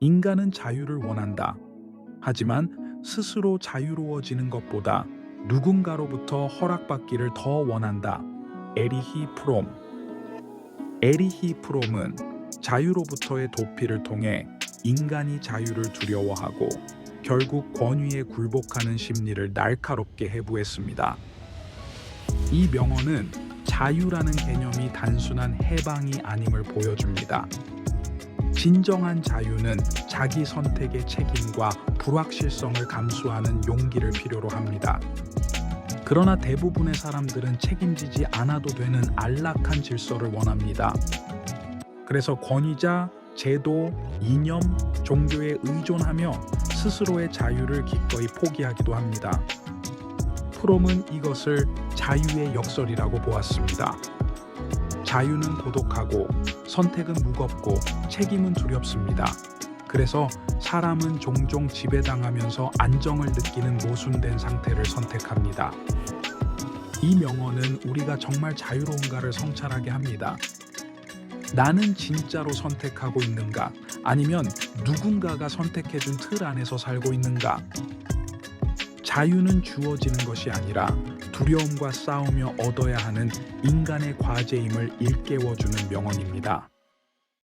인간은 자유를 원한다. 하지만 스스로 자유로워지는 것보다 누군가로부터 허락받기를 더 원한다. 에리히 프롬. 에리히 프롬은 자유로부터의 도피를 통해 인간이 자유를 두려워하고 결국 권위에 굴복하는 심리를 날카롭게 해부했습니다. 이 명언은 자유라는 개념이 단순한 해방이 아님을 보여줍니다. 진정한 자유는 자기 선택의 책임과 불확실성을 감수하는 용기를 필요로 합니다. 그러나 대부분의 사람들은 책임지지 않아도 되는 안락한 질서를 원합니다. 그래서 권위자, 제도, 이념, 종교에 의존하며 스스로의 자유를 기꺼이 포기하기도 합니다. 프롬은 이것을 자유의 역설이라고 보았습니다. 자유는 고독하고 선택은 무겁고 책임은 두렵습니다. 그래서 사람은 종종 지배당하면서 안정을 느끼는 모순된 상태를 선택합니다. 이 명언은 우리가 정말 자유로운가를 성찰하게 합니다. 나는 진짜로 선택하고 있는가? 아니면 누군가가 선택해준 틀 안에서 살고 있는가? 자유는 주어지는 것이 아니라 두려움과 싸우며 얻어야 하는 인간의 과제임을 일깨워주는 명언입니다.